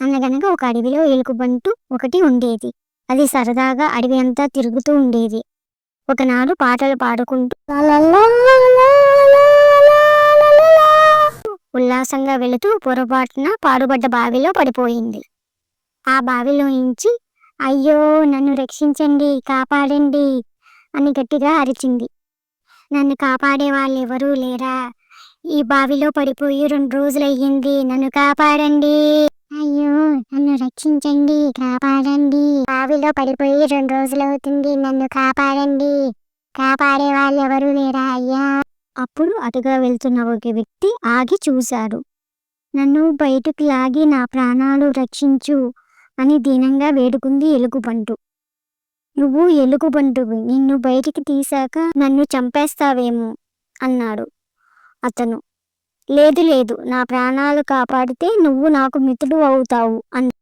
అనగనగా ఒక అడవిలో ఎలుగుబంటు ఒకటి ఉండేది. అది సరదాగా అడవి అంతా తిరుగుతూ ఉండేది. ఒకనాడు పాటలు పాడుకుంటూ ఉల్లాసంగా వెళుతూ పొరపాటున పాడుబడ్డ బావిలో పడిపోయింది. ఆ బావిలో నుంచి అయ్యో నన్ను రక్షించండి కాపాడండి అని గట్టిగా అరిచింది. నన్ను కాపాడే వాళ్ళు ఎవరూ లేరా? ఈ బావిలో పడిపోయి రెండు రోజులయ్యింది. నన్ను కాపాడండి అయ్యో నన్ను రక్షించండి కాపాడండి. బావిలో పడిపోయి రెండు రోజులు అవుతుంది నన్ను కాపాడండి. కాపాడే వాళ్ళు ఎవరు లేరా అయ్యా? అప్పుడు అటుగా వెళ్తున్న ఒక వ్యక్తి ఆగి చూశాడు. నన్ను బయటకు లాగి నా ప్రాణాలు రక్షించు అని దీనంగా వేడుకుంది ఎలుగుబంటు. నువ్వు ఎలుగుబంటువి నిన్ను బయటికి తీశాక నన్ను చంపేస్తావేమో అన్నాడు అతను. లేదు లేదు. నా ప్రాణాలు కాపాడితే నువ్వు నాకు మిత్రుడు అవుతావు అంది.